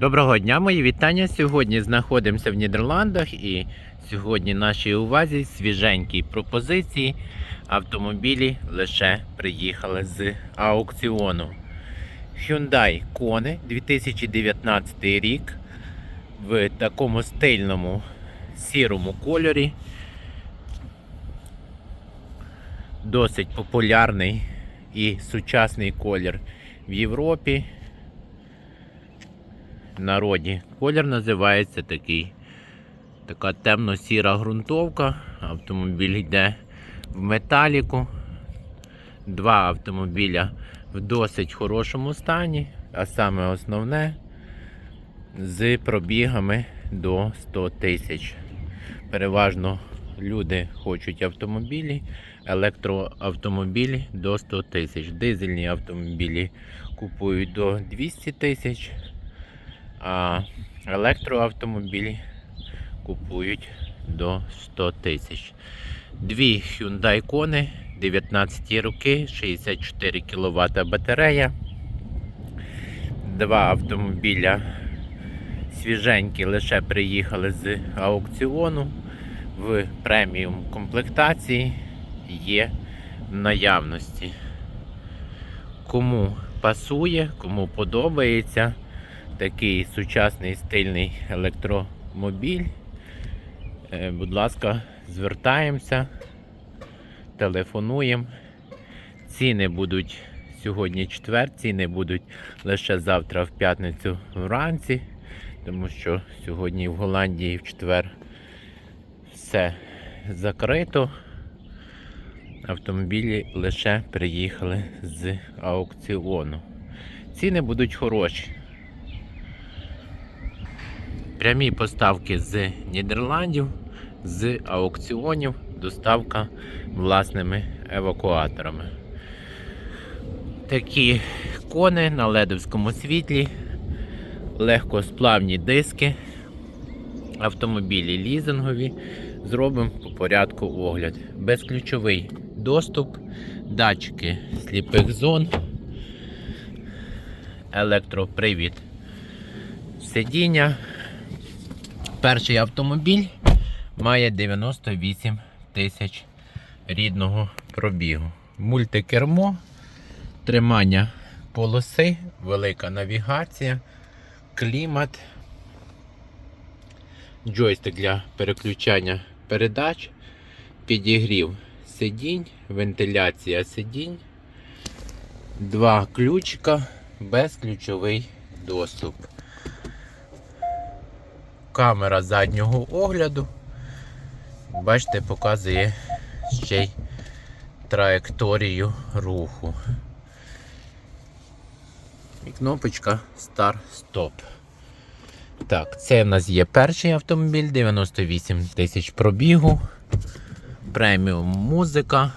Доброго дня, мої вітання. Сьогодні знаходимося в Нідерландах і сьогодні нашій увазі свіженькі пропозиції. Автомобілі лише приїхали з аукціону. Hyundai Kona 2019 рік в такому стильному сірому кольорі. Досить популярний і сучасний колір в Європі народі. Колір називається такий. Така темно-сіра ґрунтовка. Автомобіль йде в металіку. Два автомобіля в досить хорошому стані, а саме основне з пробігами до 100 тисяч. Переважно люди хочуть автомобілі, електроавтомобілі до 100 тисяч. Дизельні автомобілі купують до 200 тисяч а електроавтомобілі купують до 100 тисяч. Дві Hyundai Kona 19 роки, 64 кВт батарея. Два автомобіля свіженькі лише приїхали з аукціону в преміум комплектації є в наявності. Кому пасує, кому подобається такий сучасний стильний електромобіль. Е, Будь ласка, звертаємося, телефонуємо. Ціни будуть сьогодні четвер, ціни будуть лише завтра в п'ятницю вранці, тому що сьогодні в Голландії в четвер все закрито. Автомобілі лише приїхали з аукціону. Ціни будуть хороші. Прямі поставки з Нідерландів, з аукціонів, доставка власними евакуаторами. Такі кони на ледовському світлі, легкосплавні диски, автомобілі лізингові. Зробимо по порядку огляд. Безключовий доступ, датчики сліпих зон, електропривід сидіння. Перший автомобіль має 98 тисяч рідного пробігу. Мультикермо, тримання полоси, велика навігація, клімат, джойстик для переключання передач, підігрів сидінь, вентиляція сидінь, два ключика, безключовий доступ камера заднього огляду. Бачите, показує ще й траєкторію руху. І кнопочка Start-Stop. Так, це в нас є перший автомобіль, 98 тисяч пробігу, преміум музика,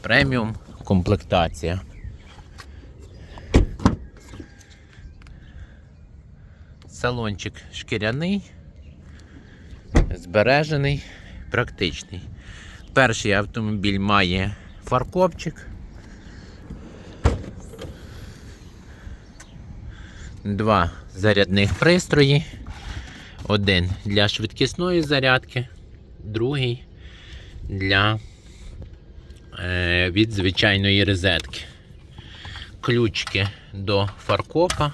преміум комплектація. Салончик шкіряний, збережений, практичний. Перший автомобіль має фаркопчик. Два зарядних пристрої. Один для швидкісної зарядки, другий для е, від звичайної розетки. Ключики до фаркопа.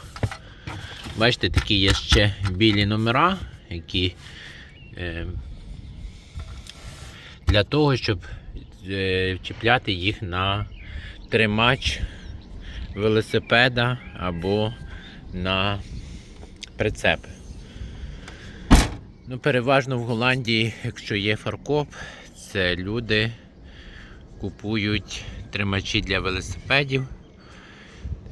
Бачите, такі є ще білі номера, які е, для того, щоб е, чіпляти їх на тримач велосипеда або на прицеп. Ну, Переважно в Голландії, якщо є фаркоп, це люди купують тримачі для велосипедів.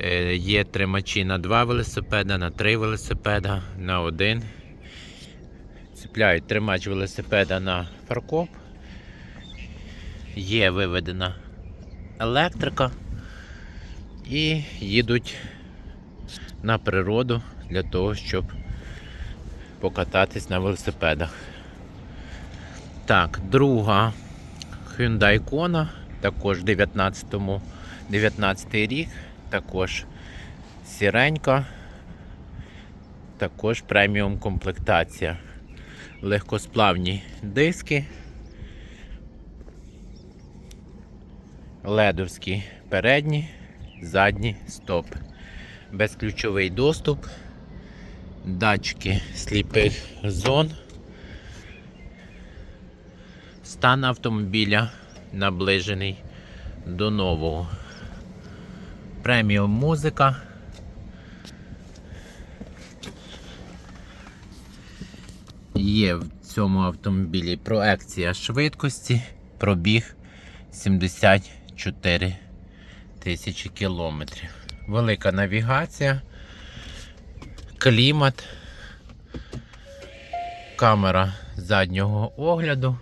Е, Є тримачі на два велосипеда, на три велосипеда, на один. Цепляють тримач велосипеда на фаркоп. Є виведена електрика і їдуть на природу для того, щоб покататись на велосипедах. Так, друга Hyundai Kona, також 19-му 19 рік, також сіренька. також преміум комплектація. Легкосплавні диски. Ледовські передні, задні стопи. Безключовий доступ, датчики сліпих зон. Стан автомобіля наближений до нового. Преміум музика. Є в цьому автомобілі проекція швидкості, пробіг 74 тисячі кілометрів. Велика навігація, клімат, камера заднього огляду,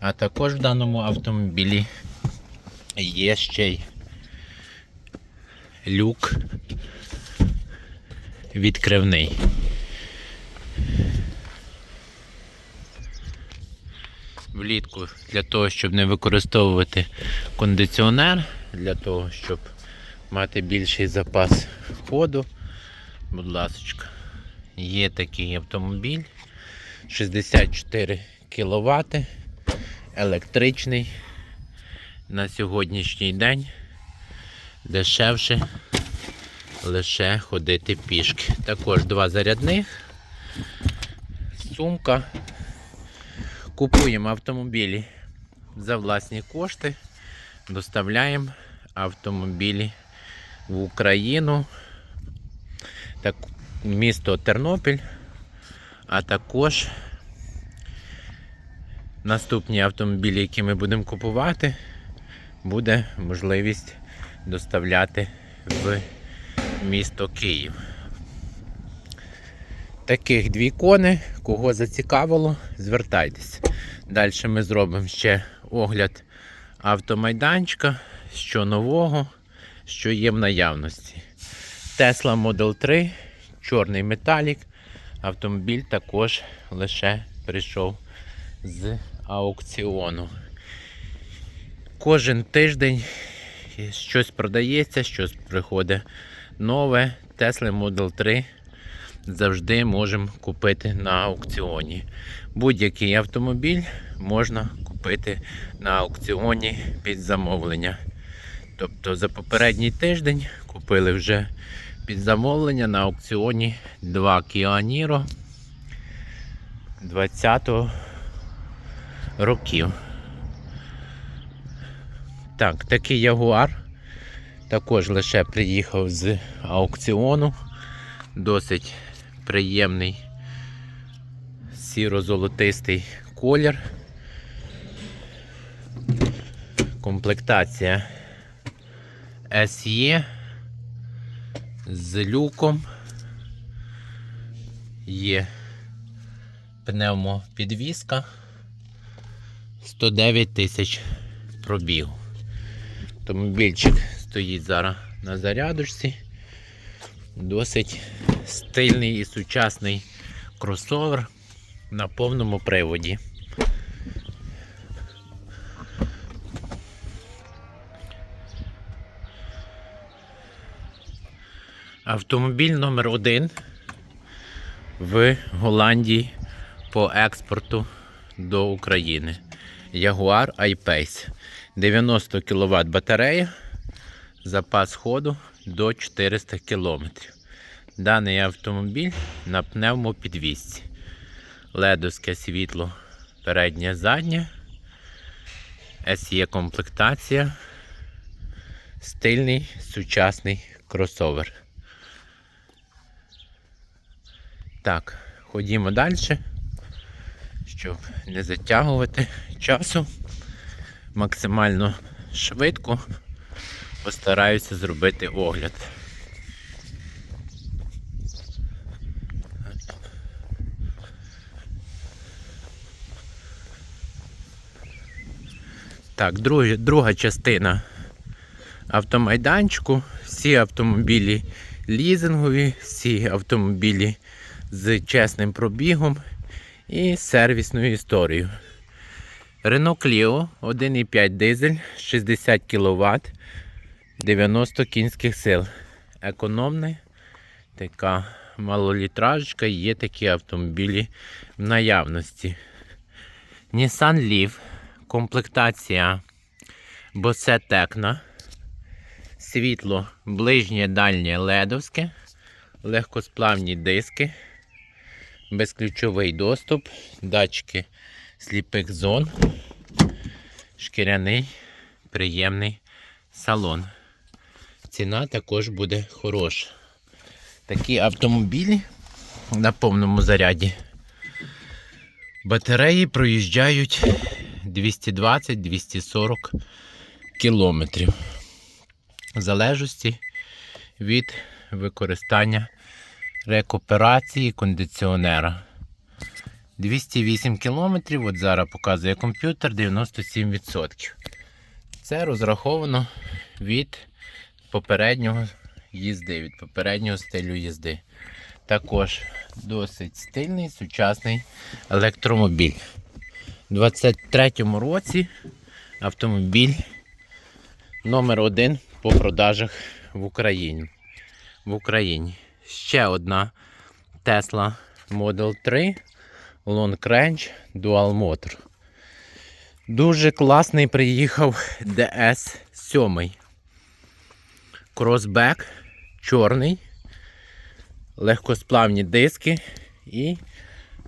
а також в даному автомобілі є ще й люк відкривний. Влітку для того, щоб не використовувати кондиціонер, для того, щоб мати більший запас ходу. Будь ласка, є такий автомобіль 64 кВт, електричний. На сьогоднішній день дешевше лише ходити пішки. Також два зарядних, сумка. Купуємо автомобілі за власні кошти, доставляємо автомобілі в Україну, так, місто Тернопіль, а також наступні автомобілі, які ми будемо купувати, буде можливість доставляти в місто Київ. Таких дві кони, кого зацікавило, звертайтесь. Далі ми зробимо ще огляд автомайданчика, що нового, що є в наявності. Tesla Model 3, чорний металік. Автомобіль також лише прийшов з аукціону. Кожен тиждень щось продається, щось приходить нове. Tesla Model 3 завжди можемо купити на аукціоні. Будь-який автомобіль можна купити на аукціоні під замовлення. Тобто за попередній тиждень купили вже під замовлення на аукціоні 2 Kia Niro 20-го років. Так, такий Ягуар також лише приїхав з аукціону. Досить приємний сіро-золотистий колір. Комплектація SE з люком. Є пневмопідвізка 109 тисяч пробігу. Автомобільчик стоїть зараз на зарядочці. Досить стильний і сучасний кросовер на повному приводі. Автомобіль номер один в Голландії по експорту до України. Jaguar I-Pace. 90 кВт батарея, запас ходу до 400 км. Даний автомобіль на пневмопідвісці. Ледовське світло переднє заднє. SE комплектація. Стильний сучасний кросовер. Так, ходімо далі, щоб не затягувати часу. Максимально швидко постараюся зробити огляд. Так, друга, друга частина автомайданчику. Всі автомобілі лізингові, всі автомобілі з чесним пробігом і сервісною історією. Renault Clio 1,5 дизель, 60 кВт, 90 кінських сил. Економна така малолітражечка, є такі автомобілі в наявності. Nissan Leaf, комплектація Bose Tecna, світло ближнє дальнє ледовське, легкосплавні диски, безключовий доступ, датчики сліпих зон, шкіряний приємний салон. Ціна також буде хороша. Такі автомобілі на повному заряді. Батареї проїжджають 220-240 кілометрів. В залежності від використання рекуперації кондиціонера. 208 кілометрів, от зараз показує комп'ютер 97%. Це розраховано від попереднього їзди, від попереднього стилю їзди. Також досить стильний сучасний електромобіль. У 23-му році автомобіль номер один по продажах в Україні. В Україні. Ще одна Tesla Model 3 Long Range Dual Motor. Дуже класний приїхав DS 7. Кросбек, чорний, легкосплавні диски і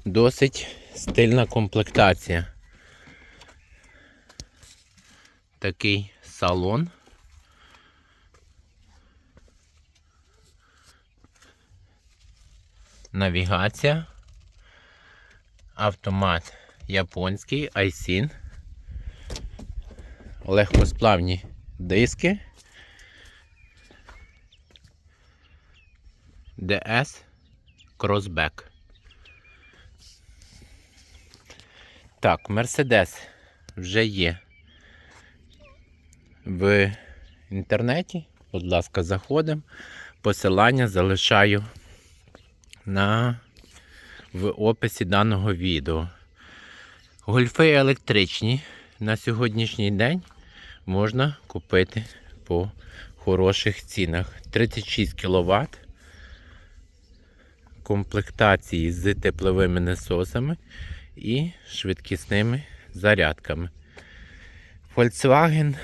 досить стильна комплектація. Такий салон. Навігація. Автомат японський, Айсін. Легкосплавні диски. DS Crossback. Так, Mercedes вже є в інтернеті. Будь ласка, заходимо. Посилання залишаю на, в описі даного відео. Гольфи електричні на сьогоднішній день можна купити по хороших цінах. 36 кВт комплектації з тепловими насосами і швидкісними зарядками. Volkswagen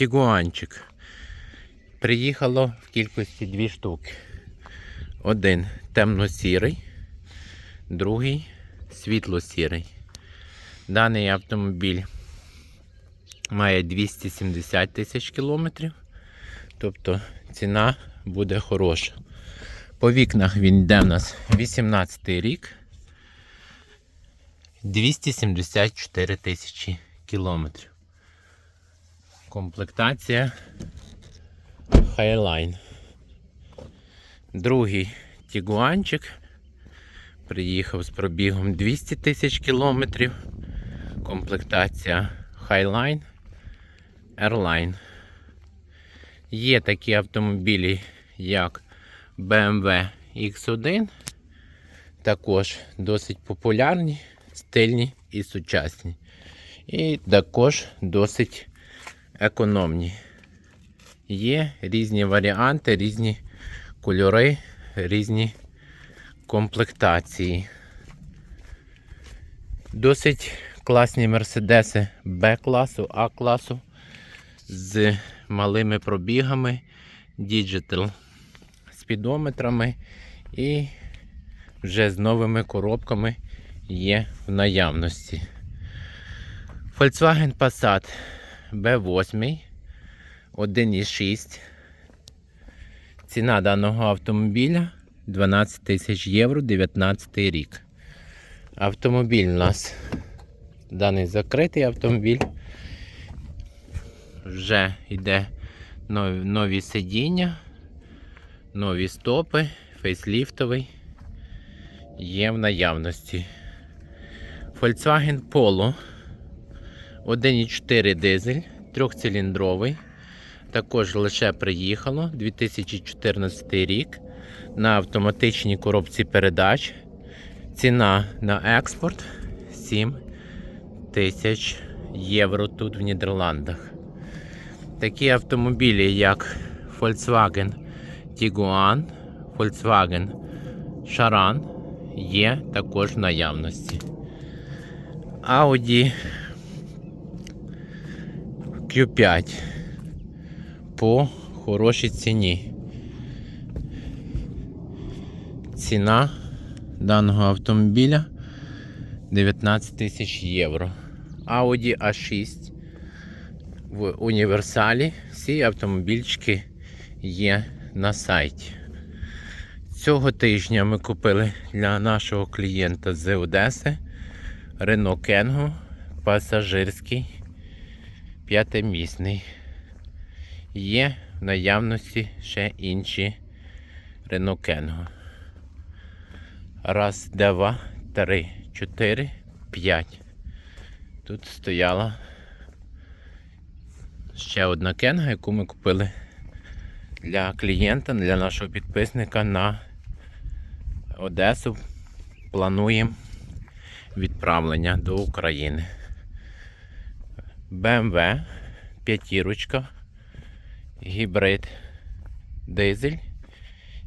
Tiguanчик. Приїхало в кількості дві штуки. Один темно-сірий, другий світло-сірий. Даний автомобіль має 270 тисяч кілометрів, тобто ціна буде хороша. По вікнах він йде в нас 18 рік. 274 тисячі кілометрів. Комплектація Highline. Другий Тігуанчик. Приїхав з пробігом 200 тисяч кілометрів. Комплектація Highline Airline. Є такі автомобілі, як BMW X1. Також досить популярні, стильні і сучасні. І також досить економні. Є різні варіанти, різні кольори, різні комплектації. Досить класні мерседеси Б-класу, А-класу з малими пробігами, Digital спідометрами і вже з новими коробками є в наявності. Volkswagen Passat B8 1,6. Ціна даного автомобіля 12 тисяч євро 19 рік. Автомобіль у нас даний закритий автомобіль. Вже йде нові, нові сидіння, нові стопи, фейсліфтовий є в наявності. Volkswagen Polo 1,4 дизель, трьохциліндровий. Також лише приїхало 2014 рік на автоматичній коробці передач. Ціна на експорт 7 тисяч євро тут в Нідерландах. Такі автомобілі, як Volkswagen Tiguan, Volkswagen Шаран є також в наявності. Audi Q5 по хорошій ціні. Ціна даного автомобіля 19 тисяч євро. Audi A6 в універсалі. Всі автомобільчики є на сайті. Цього тижня ми купили для нашого клієнта з Одеси Renault Kangoo пасажирський п'ятимісний. Є в наявності ще інші Renault Kangoo. Раз, два, три, чотири, п'ять. Тут стояла ще одна кенга, яку ми купили для клієнта, для нашого підписника на Одесу. Плануємо відправлення до України. BMW, п'ятірочка, гібрид, дизель.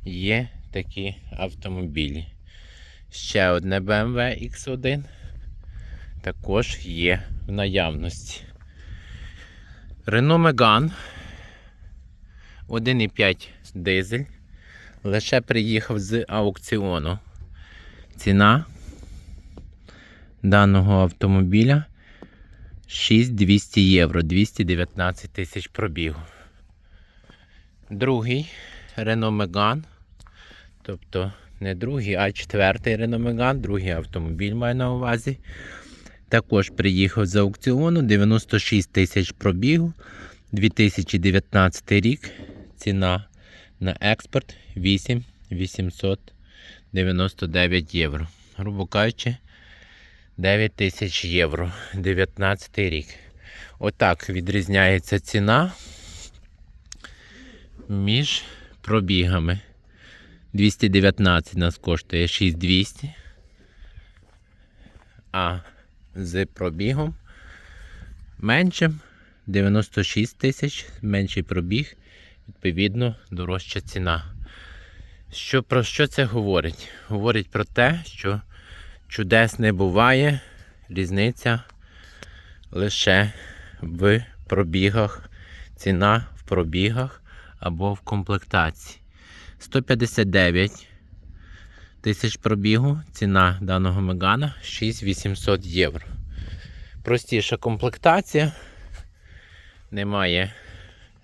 Є такі автомобілі. Ще одне BMW X1 також є в наявності. Renault Megane 1,5 дизель. Лише приїхав з аукціону. Ціна даного автомобіля 6200 євро, 219 тисяч пробігу. Другий Renault Megane, тобто не другий, а четвертий Megane, другий автомобіль маю на увазі. Також приїхав з аукціону 96 тисяч пробігу, 2019 рік. Ціна на експорт 8 899 євро. Грубо кажучи, 9 тисяч євро. 19 рік. Отак відрізняється ціна між пробігами. 219 нас коштує 6200. А з пробігом меншим 96 тисяч, менший пробіг, відповідно, дорожча ціна. Що, Про що це говорить? Говорить про те, що чудес не буває, різниця лише в пробігах, ціна в пробігах або в комплектації. 159 тисяч пробігу, ціна даного Мегана 6800 євро. Простіша комплектація, немає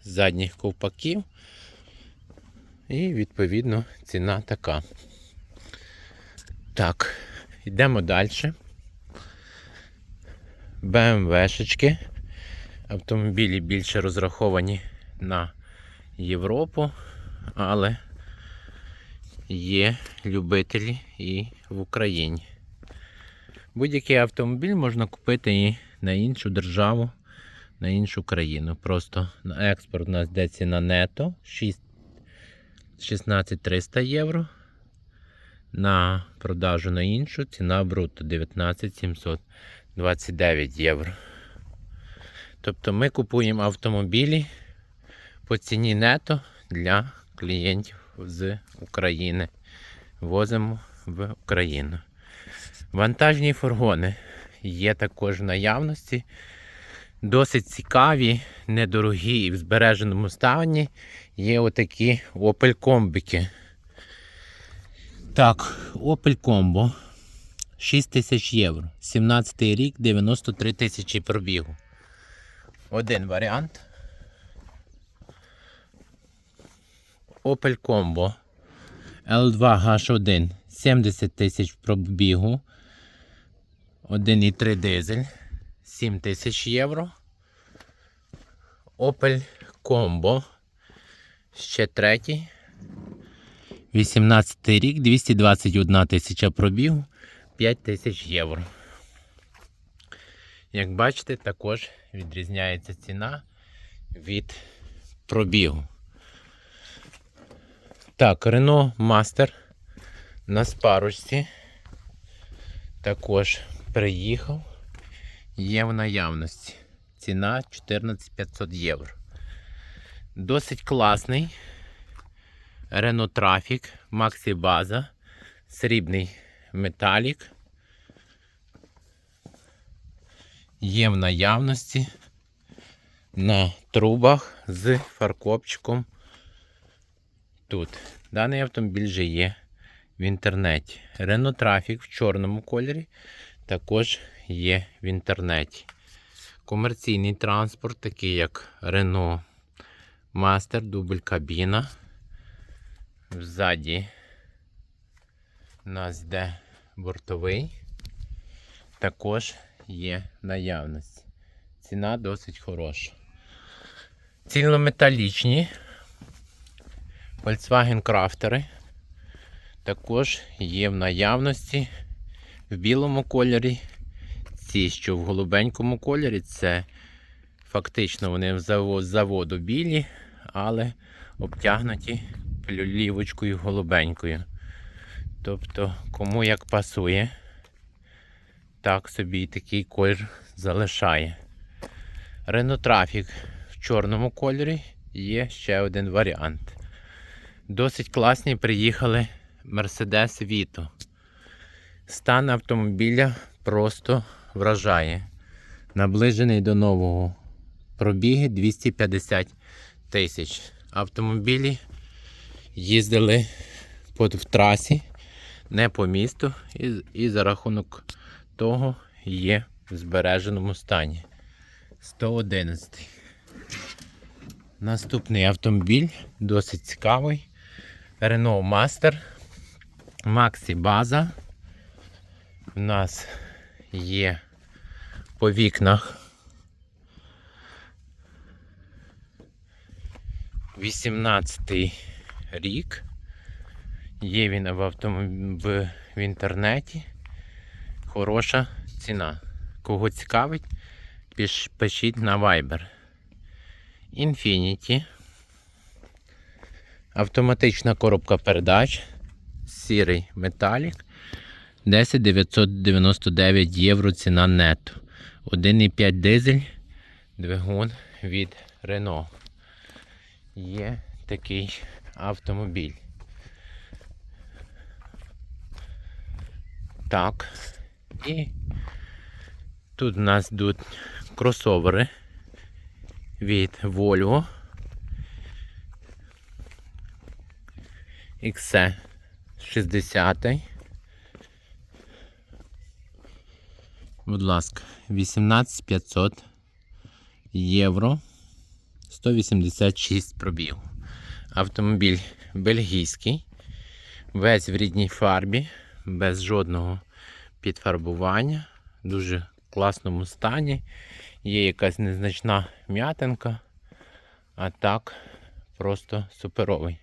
задніх ковпаків. І відповідно ціна така. Так, йдемо далі. БМВшечки. Автомобілі більше розраховані на Європу, але є любителі і в Україні. Будь-який автомобіль можна купити і на іншу державу, на іншу країну. Просто на експорт у нас йде ціна нето 6 16300 євро. На продажу на іншу ціна бруто 19729 євро. Тобто ми купуємо автомобілі по ціні нето для клієнтів з України. Возимо в Україну. Вантажні фургони є також в наявності. Досить цікаві, недорогі і в збереженому стані є отакі Opel комбики. Так, Opel Combo 6 тисяч євро. 17 рік, 93 тисячі пробігу. Один варіант. Opel Combo L2H1 70 тисяч пробігу. 1,3 дизель 7 тисяч євро. Opel Combo. Ще третій. 18 рік, 221 тисяча пробігу, 5 тисяч євро. Як бачите, також відрізняється ціна від пробігу. Так, Renault Master на спарочці також приїхав. Є в наявності. Ціна 14500 євро. Досить класний. Renault Traffic Maxi База Срібний металік. Є в наявності на трубах з фаркопчиком. Тут. Даний автомобіль вже є в інтернеті. Renault Traffic в чорному кольорі також є в інтернеті. Комерційний транспорт, такий як Renault Master, дубль кабіна. Ззаді у нас йде бортовий. Також є наявність. Ціна досить хороша. Цілометалічні Volkswagen Крафтери також є в наявності в білому кольорі. Ці, що в голубенькому кольорі, це фактично вони з заводу білі, але обтягнуті плівочкою голубенькою. Тобто, кому як пасує, так собі і такий колір залишає. Renault Traffic в чорному кольорі є ще один варіант. Досить класні приїхали Mercedes Vito. Стан автомобіля просто вражає. Наближений до нового. Пробіги 250 тисяч. Автомобілі їздили по, в трасі, не по місту, і, і за рахунок того є в збереженому стані. 111. Наступний автомобіль досить цікавий. Renault Master. Maxi база. У нас є по вікнах 18 рік. Є він в, автомоб... в... інтернеті. Хороша ціна. Кого цікавить, пишіть на Viber. Infinity. Автоматична коробка передач. Сірий металік. 10 999 євро ціна нетто. 1,5 дизель. Двигун від Renault. Є такий автомобіль. Так. І тут у нас йдуть кросовери від Volvo. XC 60. Будь ласка, 18500 євро. 186 пробіг. Автомобіль бельгійський. Весь в рідній фарбі, без жодного підфарбування. В дуже класному стані. Є якась незначна м'ятинка, а так просто суперовий.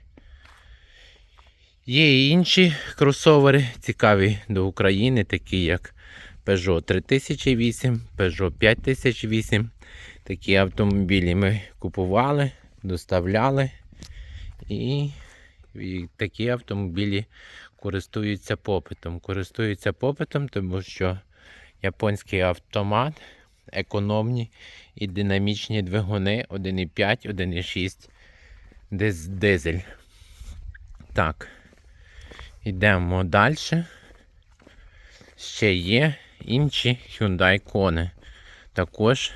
Є і інші кросовери, цікаві до України, такі як Peugeot 3008, Peugeot 5008. Такі автомобілі ми купували, доставляли. І, і такі автомобілі користуються попитом. Користуються попитом, тому що японський автомат, економні і динамічні двигуни 1,5, 1,6 дизель. Так. Йдемо далі. Ще є інші Hyundai Kona. Також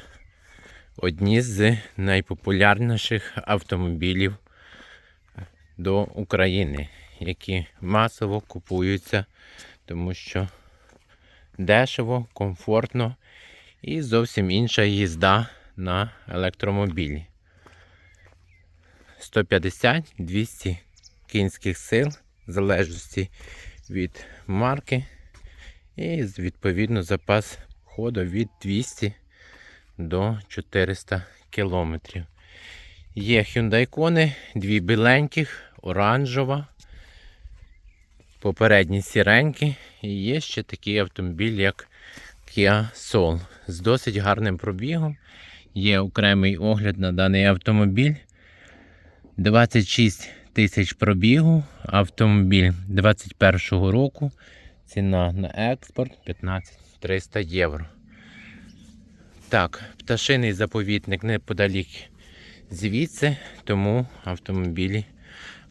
одні з найпопулярніших автомобілів до України, які масово купуються, тому що дешево, комфортно і зовсім інша їзда на електромобілі. 150-200 кінських сил, в залежності від марки. І відповідно запас ходу від 200 до 400 кілометрів. Є Hyundai Kona, дві біленьких, оранжева, попередні сіренькі. І є ще такий автомобіль, як Kia Soul з досить гарним пробігом. Є окремий огляд на даний автомобіль. 26 тисяч пробігу. Автомобіль 21 року. Ціна на експорт 15 300 євро. Так, пташиний заповітник неподалік звідси, тому автомобілі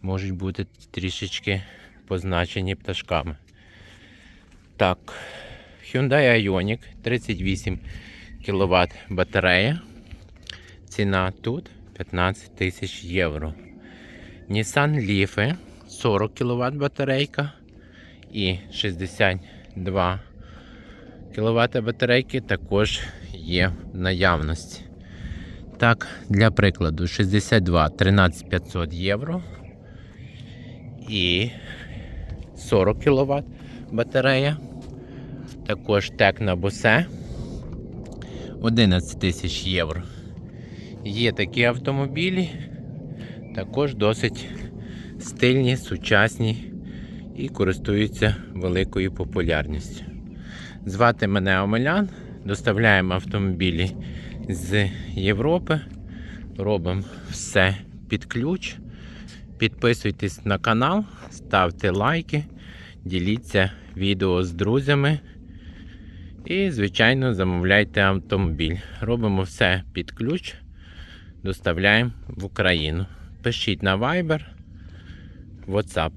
можуть бути трішечки позначені пташками. Так, Hyundai Ioniq 38 кВт батарея. Ціна тут 15 тисяч євро. Nissan Leaf 40 кВт батарейка і 62 кВт батарейки також є в наявності. Так, для прикладу, 62 13500 євро і 40 кВт батарея. Також Текна Bose 11 тисяч євро. Є такі автомобілі, також досить стильні, сучасні і користуються великою популярністю. Звати мене Омелян, доставляємо автомобілі з Європи, робимо все під ключ. Підписуйтесь на канал, ставте лайки, діліться відео з друзями. І, звичайно, замовляйте автомобіль. Робимо все під ключ, доставляємо в Україну. Пишіть на Viber, WhatsApp.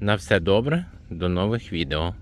На все добре, до нових відео.